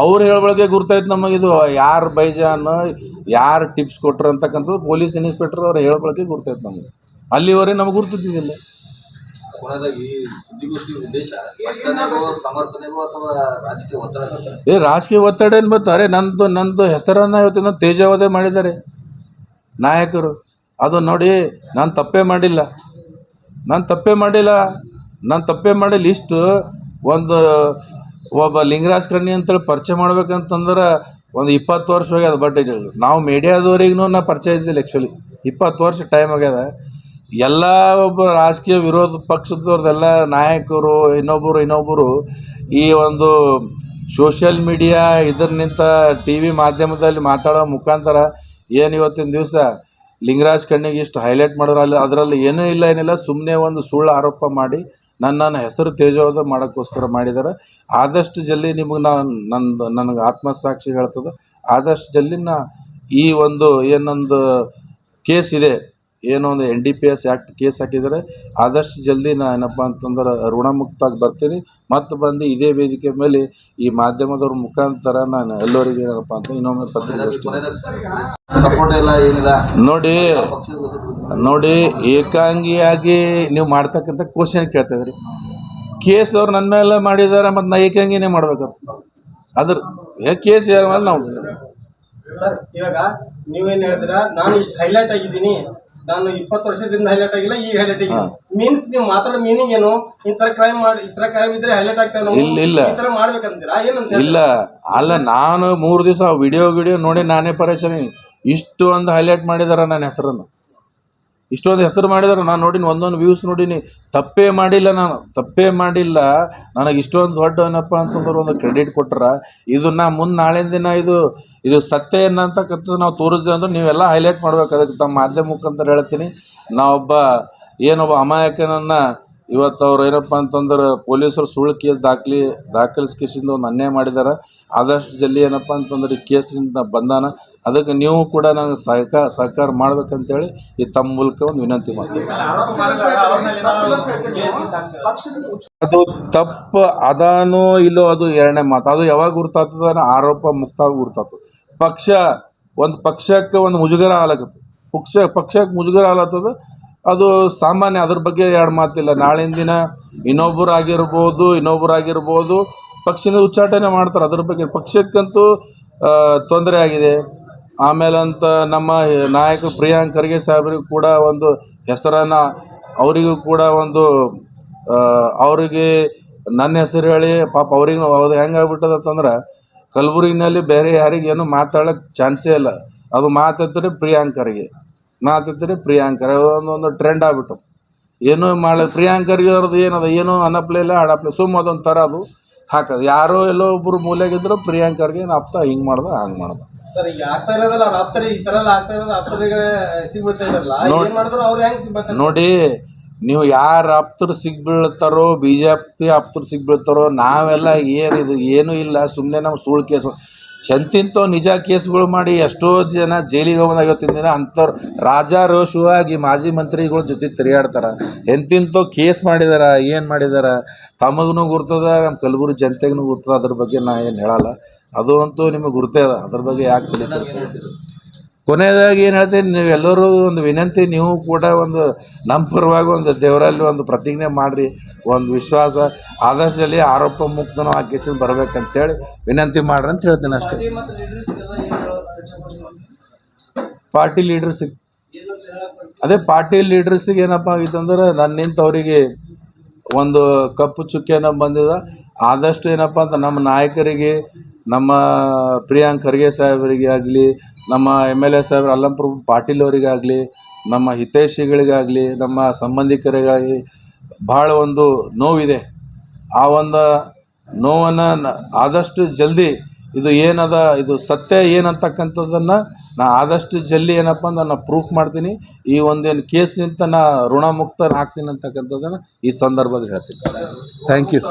S1: ಅವ್ರು ಹೇಳ್ಬಳಕೆ ಗುರ್ತಾಯ್ತು ನಮಗಿದು ಯಾರು ಬೈಜಾನ್ ಯಾರು ಟಿಪ್ಸ್ ಕೊಟ್ಟರು ಅಂತಕ್ಕಂಥದ್ದು ಪೊಲೀಸ್ ಇನ್ಸ್ಪೆಕ್ಟರ್ ಅವ್ರು ಹೇಳ್ಬಳಕೆ ಗುರ್ತಾಯ್ತು ನಮಗೆ. ಅಲ್ಲಿವರೆಗೆ ನಮಗೆ ಗುರ್ತಿದ್ದಿಲ್ಲ
S3: ಕೊನೆಯದಾಗಿ ಸುದ್ದಿಗೋಷ್ಠಿ ಉದ್ದೇಶ ಸ್ಪಷ್ಟನೆಗೋ ಸಮರ್ಥನೆಗೋ ಅಥವಾ ರಾಜಕೀಯ ಒತ್ತಡ
S1: ಏ ರಾಜಕೀಯ ಒತ್ತಡ ಏನು ಬರ್ತಾರೆ ಅರೆ ನಂದು ನಂದು ಹೆಸರನ್ನು ಇವತ್ತಿನ ತೇಜಾವಧೆ ಮಾಡಿದ್ದಾರೆ. ನಾಯಕರು. ಅದು ನೋಡಿ ನಾನು ತಪ್ಪೇ ಮಾಡಿಲ್ಲ. ನಾನು ತಪ್ಪೇ ಮಾಡಿಲ್ಲ. ನಾನು ತಪ್ಪೇ ಮಾಡಿಲ್ಲ ಇಷ್ಟು ಒಂದು ಒಬ್ಬ ಲಿಂಗರಾಜ್ ಕಣ್ಣಿ ಅಂತೇಳಿ ಪರಿಚಯ ಮಾಡ್ಬೇಕಂತಂದ್ರೆ ಒಂದು ಇಪ್ಪತ್ತು ವರ್ಷ ಹೋಗ್ಯದ ಬಟ್ ನಾವು ಮೀಡಿಯಾದವ್ರಿಗೂ ನಾ ಪರಿಚಯ ಇದ್ದಿಲ್ಲ ಆ್ಯಕ್ಚುಲಿ ಇಪ್ಪತ್ತು ವರ್ಷ ಟೈಮ್ ಆಗ್ಯದ. ಎಲ್ಲ ಒಬ್ಬ ರಾಜಕೀಯ ವಿರೋಧ ಪಕ್ಷದವ್ರದ್ದೆಲ್ಲ ನಾಯಕರು ಇನ್ನೊಬ್ಬರು ಇನ್ನೊಬ್ಬರು ಈ ಒಂದು ಸೋಷಿಯಲ್ ಮೀಡಿಯಾ ಇದರ್ನಿಂತ ಟಿ ವಿ ಮಾಧ್ಯಮದಲ್ಲಿ ಮಾತಾಡೋ ಮುಖಾಂತರ ಏನು ಇವತ್ತಿನ ದಿವಸ ಲಿಂಗರಾಜ್ ಕಣ್ಣಿಗೆ ಇಷ್ಟು ಹೈಲೈಟ್ ಮಾಡೋರು ಅಲ್ಲಿ ಅದರಲ್ಲಿ ಏನೂ ಇಲ್ಲ, ಏನಿಲ್ಲ. ಸುಮ್ಮನೆ ಒಂದು ಸುಳ್ಳು ಆರೋಪ ಮಾಡಿ ನನ್ನ ನನ್ನ ಹೆಸರು ತೇಜೋದ ಮಾಡೋಕ್ಕೋಸ್ಕರ ಮಾಡಿದ್ದಾರೆ. ಆದಷ್ಟು ಜಲ್ದಿ ನಿಮಗೆ ನಾನು ನಂದು ನನಗೆ ಆತ್ಮಸಾಕ್ಷಿ ಹೇಳ್ತದೆ. ಆದಷ್ಟು ಜಲ್ದಿ ನಾ ಈ ಒಂದು ಏನೊಂದು ಕೇಸ್ ಇದೆ. ಏನೋ ಒಂದು N D P S act case ಹಾಕಿದ್ದಾರೆ ಆದಷ್ಟು ಜಲ್ದಿ ನಾ ಏನಪ್ಪ ಅಂತಂದ್ರೆ ಋಣಮುಕ್ತಾಗಿ ಬರ್ತೀನಿ. ಮತ್ತು ಬಂದು ಇದೇ ವೇದಿಕೆ ಮೇಲೆ ಈ ಮಾಧ್ಯಮದವ್ರ ಮುಖಾಂತರ ನಾನು ಎಲ್ಲರಿಗೆ ಏನಪ್ಪ ಅಂತ ಇನ್ನೊಮ್ಮೆ ಪತ್ರಿಕೆ
S3: ಸಪೋರ್ಟ್ ಇಲ್ಲ ಏನಿಲ್ಲ?
S1: ನೋಡಿ ನೋಡಿ ಏಕಾಂಗಿಯಾಗಿ ನೀವು ಮಾಡ್ತಕ್ಕಂಥ ಕ್ವಶನ್ ಕೇಳ್ತಿದ್ರಿ ಕೇಸ್ ಅವ್ರು ನನ್ನ ಮೇಲೆ ಮಾಡಿದ್ದಾರೆ ಮತ್ತು ನಾ ಏಕಾಂಗಿನೇ ಮಾಡ್ಬೇಕಂತ. ಅದ್ರ ಕೇಸ್ ಯಾರ ಮೇಲೆ ನಾವು
S2: ಸರ್ ಇವಾಗ ನೀವೇನು ಹೇಳಿದ್ರ ನಾನು ಇಷ್ಟು ಹೈಲೈಟ್ ಆಗಿದ್ದೀನಿ. ನಾನು ಇಪ್ಪತ್ತು ವರ್ಷದಿಂದ ಹೈಲೈಟ್ ಆಗಿಲ್ಲ ಈಗ ಹೈಲೈಟ್ ಆಗಿಲ್ಲ. ಮೀನ್ಸ್ ನೀವು ಮಾತಾಡೋ ಮೀನಿಂಗ್ ಏನು? ಈ ತರ ಕ್ರೈಮ್ ಮಾಡಿ ಈ ತರ ಕ್ರೈಮ್ ಇದ್ರೆ ಹೈಲೈಟ್ ಆಗ್ತಾ
S1: ಇಲ್ಲ, ಇಲ್ಲ.
S2: ಈ ತರ ಮಾಡ್ಬೇಕಂತೀರಾ? ಏನಂತ
S1: ಇಲ್ಲ. ಅಲ್ಲ ನಾನು ಮೂರು ದಿವಸ ವಿಡಿಯೋ ವಿಡಿಯೋ ನೋಡಿ ನಾನೇ ಪರೇಶಾನಿ. ಇಷ್ಟು ಒಂದು ಹೈಲೈಟ್ ಮಾಡಿದಾರ ನನ್ನ ಹೆಸರನ್ನು. ಇಷ್ಟೊಂದು ಹೆಸರು ಮಾಡಿದಾರೆ. ನಾನು ನೋಡಿನಿ, ಒಂದೊಂದು ವ್ಯೂಸ್ ನೋಡೀನಿ. ತಪ್ಪೇ ಮಾಡಿಲ್ಲ ನಾನು. ತಪ್ಪೇ ಮಾಡಿಲ್ಲ. ನನಗೆ ಇಷ್ಟೊಂದು ದೊಡ್ಡ ಏನಪ್ಪ ಅಂತಂದ್ರೆ ಒಂದು ಕ್ರೆಡಿಟ್ ಕೊಟ್ರೆ. ಇದು ನಾ ಮುಂದೆ ನಾಳೆ ದಿನ ಇದು ಇದು ಸತ್ಯ ಏನಂತಕ್ಕಂಥದ್ದು ನಾವು ತೋರಿಸ್ದೆ ಅಂದ್ರೆ ನೀವೆಲ್ಲ ಹೈಲೈಟ್ ಮಾಡ್ಬೇಕು. ಅದಕ್ಕೆ ತಮ್ಮ ಮಾಧ್ಯಮ ಮುಖಾಂತರ ಹೇಳ್ತೀನಿ. ನಾವೊಬ್ಬ, ಏನೊಬ್ಬ ಅಮಾಯಕನನ್ನು ಇವತ್ತು ಅವ್ರು ಏನಪ್ಪ ಅಂತಂದ್ರೆ ಪೊಲೀಸರು ಸುಳ್ಳು ಕೇಸ್ ದಾಖಲಿ, ದಾಖಲಿಸ್ಕೇಸಿಂದ ಒಂದು ಅನ್ಯಾಯ ಮಾಡಿದ್ದಾರೆ ಆದಷ್ಟು ಜಲ್ದಿ ಏನಪ್ಪ ಅಂತಂದ್ರೆ ಈ ಕೇಸ್ನಿಂದ ಬಂದಾನ. ಅದಕ್ಕೆ ನೀವು ಕೂಡ ನನಗೆ ಸಹಕಾರ ಸಹಕಾರ ಮಾಡ್ಬೇಕಂತೇಳಿ ಈ ತಮ್ಮ ಮೂಲಕ ಒಂದು ವಿನಂತಿ ಮಾಡ್ತೀನಿ. ಅದು ತಪ್ಪು, ಅದಾನೋ ಇಲ್ಲೋ ಅದು ಎರಡನೇ ಮಾತು. ಅದು ಯಾವಾಗ ಗುರ್ತಾಗ್ತದ ಆರೋಪ ಮುಕ್ತವಾಗಿ ಗುರ್ತಾಗ್ತದೆ. ಪಕ್ಷ, ಒಂದು ಪಕ್ಷಕ್ಕೆ ಒಂದು ಮುಜುಗರ ಆಲಕತ್ತು ಪಕ್ಷ, ಪಕ್ಷಕ್ಕೆ ಮುಜುಗರ ಆಲತ್ತದ ಅದು ಸಾಮಾನ್ಯ ಅದ್ರ ಬಗ್ಗೆ ಎರಡು ಮಾತಿಲ್ಲ. ನಾಳಿನ ದಿನ ಇನ್ನೊಬ್ಬರಾಗಿರ್ಬೋದು ಇನ್ನೊಬ್ಬರಾಗಿರ್ಬೋದು ಪಕ್ಷಿನ ಉಚ್ಚಾಟನೆ ಮಾಡ್ತಾರೆ. ಅದ್ರ ಬಗ್ಗೆ ಪಕ್ಷಕ್ಕಂತೂ ತೊಂದರೆ ಆಗಿದೆ. ಆಮೇಲಂತ ನಮ್ಮ ನಾಯಕ ಪ್ರಿಯಾಂಕ್ ಖರ್ಗೆ ಸಾಹೇಬರಿಗೂ ಕೂಡ ಒಂದು ಹೆಸರನ್ನು ಅವರಿಗೂ ಕೂಡ ಒಂದು ಅವರಿಗೆ ನನ್ನ ಹೆಸರು ಹೇಳಿ, ಪಾಪ ಅವ್ರಿಗೆ ಅದು ಹೆಂಗಾಗ್ಬಿಟ್ಟದ ಅಂತಂದ್ರೆ, ಕಲಬುರಗಿನಲ್ಲಿ ಬೇರೆ ಯಾರಿಗೇನು ಮಾತಾಡೋಕ್ಕೆ ಚಾನ್ಸೇ ಇಲ್ಲ. ಅದು ಮಾತಾಡ್ತಾರೆ ಪ್ರಿಯಾಂಕರಿಗೆ ಮಾತಾಡ್ತಾರೆ ಪ್ರಿಯಾಂಕರ್ ಒಂದೊಂದು ಟ್ರೆಂಡ್ ಆಗ್ಬಿಟ್ಟು. ಏನು ಮಾಡಿ ಪ್ರಿಯಾಂಕರ್ಗೆ ಅವ್ರದ್ದು ಏನದ ಏನೋ ಅನಪ್ಲೇ ಇಲ್ಲ ಅಡಪ್ಲೆ ಸುಮ್ಮ ಅದೊಂದು ಥರ ಅದು ಹಾಕೋದು. ಯಾರೋ ಎಲ್ಲೋ ಒಬ್ಬರು ಮೂಲೆಗಿದ್ರು ಪ್ರಿಯಾಂಕರ್ಗೆ ನಾಪ್ತಾ ಹಿಂಗೆ ಮಾಡ್ದೆ ಹಂಗೆ ಮಾಡ್ದೆ.
S2: ಸರ್ ಈಗ ಆಗ್ತಾ ಇರೋದಲ್ಲ ಅವ್ರ ಆಪ್ತರಿ ಈ ಥರ ಎಲ್ಲ ಆಗ್ತಾ ಇರೋದು ಆಪ್ತರಿಗೆ ಸಿಗ್ಬಿಡ್ತಾ ಇದಾರಲ್ಲ
S1: ನೋಡ್-
S2: ಮಾಡಿದ್ರು ಅವ್ರು ಹೆಂಗ್ ಸಿಗ್ಬೇಕು
S1: ನೋಡಿ ನೀವು ಯಾರು ಆಪ್ತರು ಸಿಗ್ಬೀಳ್ತಾರೋ ಬಿ ಜೆ ಪಿ ಆಪ್ತರು ಸಿಗ್ಬೀಳ್ತಾರೋ ನಾವೆಲ್ಲ ಏನಿದು ಏನೂ ಇಲ್ಲ ಸುಮ್ಮನೆ ನಮ್ಮ ಸುಳ್ಳು ಕೇಸು ಎಂತಿಂತೋ ನಿಜ ಕೇಸ್ಗಳು ಮಾಡಿ ಎಷ್ಟೋ ಜನ ಜೈಲಿಗೆ ಹೋಗೋದಾಗಿವತ್ತಿನ ದಿನ ಅಂಥವ್ರು ರಾಜಾರೋಷವಾಗಿ ಮಾಜಿ ಮಂತ್ರಿಗಳ ಜೊತೆ ತಿರುಗಾಡ್ತಾರೆ. ಎಂತಿಂತೋ ಕೇಸ್ ಮಾಡಿದಾರ, ಏನು ಮಾಡಿದಾರ? ತಮಗೂ ಗುರ್ತದ ನಮ್ಮ ಕಲಬುರಗಿ ಜನತೆಗೂ ಗುರ್ತದ ಅದ್ರ ಬಗ್ಗೆ ನಾ ಏನು ಹೇಳಲ್ಲ. ಅದು ಅಂತೂ ನಿಮಗೆ ಗುರ್ತೇ ಅದ. ಅದ್ರ ಬಗ್ಗೆ ಯಾಕೆ? ಕೊನೆಯದಾಗಿ ಏನು ಹೇಳ್ತೀನಿ ನೀವು ಎಲ್ಲರೂ ಒಂದು ವಿನಂತಿ ನೀವು ಕೂಡ ಒಂದು ನಮ್ಮ ಪರವಾಗಿ ಒಂದು ದೇವರಲ್ಲಿ ಒಂದು ಪ್ರತಿಜ್ಞೆ ಮಾಡಿರಿ ಒಂದು ವಿಶ್ವಾಸ ಆದರ್ಶದಲ್ಲಿ ಆರೋಪ ಮುಕ್ತನೂ ಆ ಕೇಸಿನ ಬರಬೇಕಂತೇಳಿ ವಿನಂತಿ ಮಾಡ್ರಿ ಅಂತ ಹೇಳ್ತೀನಿ ಅಷ್ಟೇ. ಪಾರ್ಟಿ ಲೀಡರ್ಸಿಗೆ ಅದೇ ಪಾರ್ಟಿ ಲೀಡರ್ಸಿಗೆ ಏನಪ್ಪ ಆಗಿತ್ತಂದ್ರೆ ನನ್ನ ನಿಂತವರಿಗೆ ಒಂದು ಕಪ್ಪು ಚುಕ್ಕೆನ ಬಂದಿದೆ. ಆದಷ್ಟು ಏನಪ್ಪ ಅಂತ ನಮ್ಮ ನಾಯಕರಿಗೆ ನಮ್ಮ ಪ್ರಿಯಾಂಕ್ ಖರ್ಗೆ ಸಾಹೇಬರಿಗೆ ಆಗಲಿ ನಮ್ಮ ಎಂ ಎಲ್ ಎ ಸಾಹೇಬ್ರು ಅಲ್ಲಂಪುರ ಪಾಟೀಲ್ ಅವರಿಗಾಗಲಿ ನಮ್ಮ ಹಿತೈಷಿಗಳಿಗಾಗಲಿ, ನಮ್ಮ ಸಂಬಂಧಿಕರಿಗಾಗಿ ಭಾಳ ಒಂದು ನೋವಿದೆ. ಆ ಒಂದು ನೋವನ್ನು ಆದಷ್ಟು ಜಲ್ದಿ ಇದು ಏನದ, ಇದು ಸತ್ಯ ಏನಂತಕ್ಕಂಥದ್ದನ್ನು ನಾ ಆದಷ್ಟು ಜಲ್ದಿ ಏನಪ್ಪ ಅಂದ್ರೆ ನಾನು ಪ್ರೂಫ್ ಮಾಡ್ತೀನಿ. ಈ ಒಂದೇನು ಕೇಸ್ನಿಂದ ನಾ ಋಣಮುಕ್ತನ ಹಾಕ್ತೀನಿ ಅಂತಕ್ಕಂಥದ್ದನ್ನು ಈ ಸಂದರ್ಭದಲ್ಲಿ ಹೇಳ್ತೀನಿ. Thank you